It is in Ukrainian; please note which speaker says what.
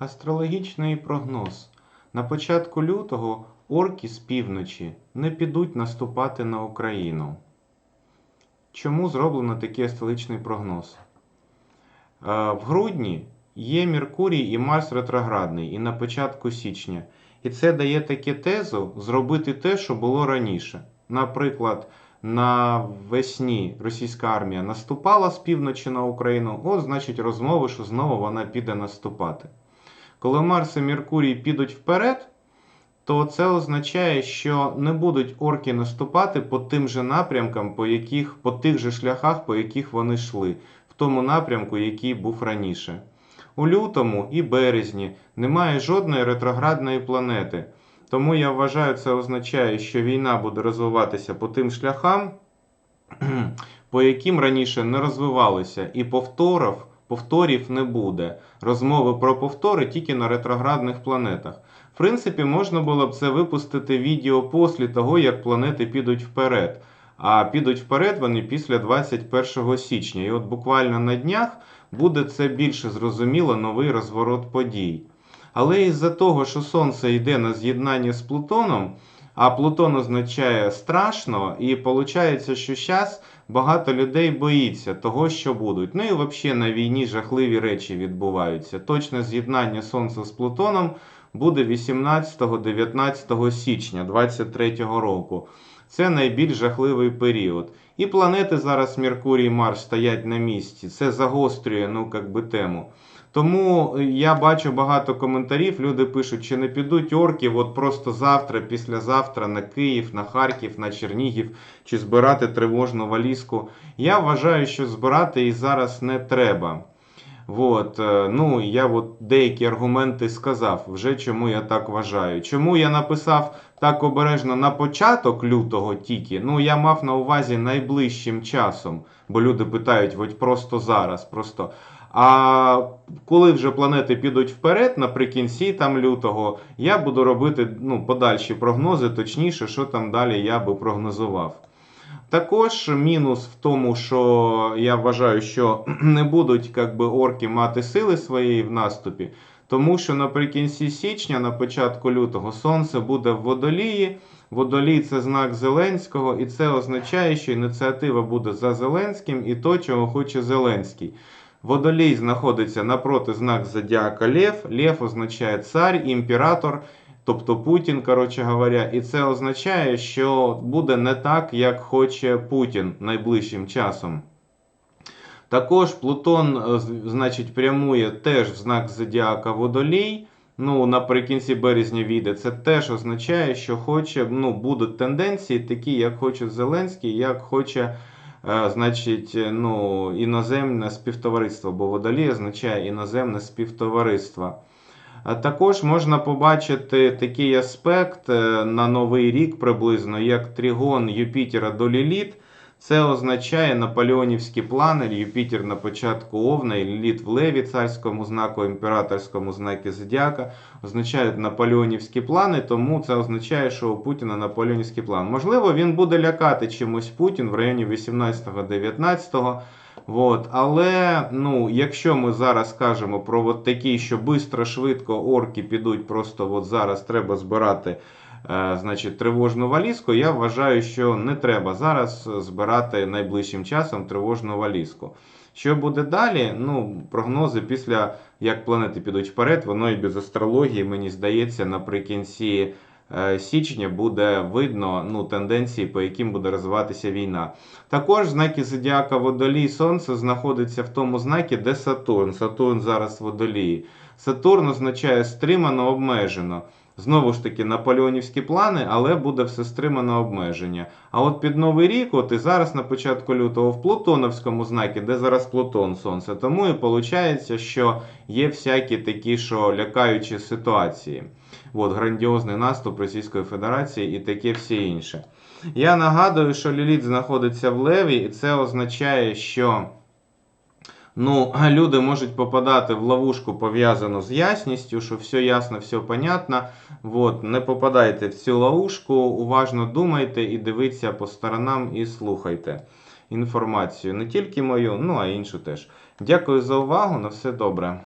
Speaker 1: Астрологічний прогноз. На початку лютого орки з півночі не підуть наступати на Україну. Чому зроблено такий астрологічний прогноз? Е, В грудні є Меркурій і Марс ретроградний, і на початку січня. І це дає таке тезу зробити те, що було раніше. Наприклад, навесні російська армія наступала з півночі на Україну, от значить розмови, що знову вона піде наступати. Коли Марс і Меркурій підуть вперед, то це означає, що не будуть орки наступати по тим же напрямкам, по, яких, по тих же шляхах, по яких вони йшли, в тому напрямку, який був раніше. У лютому і березні немає жодної ретроградної планети. Тому я вважаю, це означає, що війна буде розвиватися по тим шляхам, по яким раніше не розвивалися, і повторів, повторів не буде. Розмови про повтори тільки на ретроградних планетах. В принципі, можна було б це випустити відео після того, як планети підуть вперед. А підуть вперед вони після 21 січня. І от буквально на днях буде це більше зрозуміло новий розворот подій. Але із-за того, що Сонце йде на з'єднання з Плутоном, а Плутон означає страшно, і виходить, що зараз багато людей боїться того, що будуть. Ну і взагалі на війні жахливі речі відбуваються. Точне з'єднання Сонця з Плутоном буде 18-19 січня 2023 року. Це найбільш жахливий період. І планети зараз Меркурій і Марс стоять на місці. Це загострює ну, как би, тему. Тому я бачу багато коментарів. Люди пишуть, чи не підуть орки от просто завтра, післязавтра на Київ, на Харків, на Чернігів, чи збирати тривожну валізку. Я вважаю, що збирати і зараз не треба. От, е, ну, я от деякі аргументи сказав, вже чому я так вважаю. Чому я написав так обережно на початок лютого тільки? Ну, я мав на увазі найближчим часом, бо люди питають, от просто зараз. просто. А коли вже планети підуть вперед, наприкінці там лютого, я буду робити ну, подальші прогнози, точніше, що там далі я би прогнозував. Також мінус в тому, що я вважаю, що не будуть як би, орки мати сили своєї в наступі, тому що наприкінці січня, на початку лютого, сонце буде в водолії. Водолій це знак Зеленського, і це означає, що ініціатива буде за Зеленським і то, чого хоче Зеленський. Водолій знаходиться напроти знак Зодіака Лев. Лев означає цар, імператор, тобто Путін, коротше говоря. І це означає, що буде не так, як хоче Путін найближчим часом. Також Плутон, значить, прямує теж в знак Зодіака Водолій. Ну, наприкінці березня війде. Це теж означає, що хоче, ну, будуть тенденції, такі, як хоче Зеленський, як хоче. Значить, ну, іноземне співтовариство, бо водолій означає іноземне співтовариство. Також можна побачити такий аспект на новий рік приблизно, як тригон Юпітера до Ліліт. Це означає наполеонівські плани. Юпітер на початку Овна і Ліліт в Леві, царському знаку, імператорському знаку Зодіака, означають наполеонівські плани, тому це означає, що у Путіна наполеонівський план. Можливо, він буде лякати чимось Путін в районі 18-19. От. Але ну, якщо ми зараз кажемо про от такі, що швидко, швидко орки підуть, просто от зараз треба збирати е, значить, тривожну валізку, я вважаю, що не треба зараз збирати найближчим часом тривожну валізку. Що буде далі? Ну, Прогнози після як планети підуть вперед, воно і без астрології, мені здається, наприкінці. Січня буде видно ну, тенденції, по яким буде розвиватися війна. Також знаки Зодіака Водолій Сонце знаходиться в тому знакі, де Сатурн. Сатурн зараз Водолії. Сатурн означає стримано, обмежено. Знову ж таки, наполеонівські плани, але буде все стримано обмеження. А от під Новий рік, от і зараз на початку лютого в Плутоновському знакі, де зараз Плутон Сонце, тому і виходить, що є всякі такі, що лякаючі ситуації. От, Грандіозний наступ Російської Федерації і таке все інше. Я нагадую, що Ліліт знаходиться в Леві, і це означає, що. Ну, люди можуть попадати в ловушку пов'язану з ясністю, що все ясно, все понятно. Вот, не попадайте в цю ловушку, уважно думайте і дивіться по сторонам і слухайте інформацію. Не тільки мою, ну а іншу теж. Дякую за увагу. На все добре.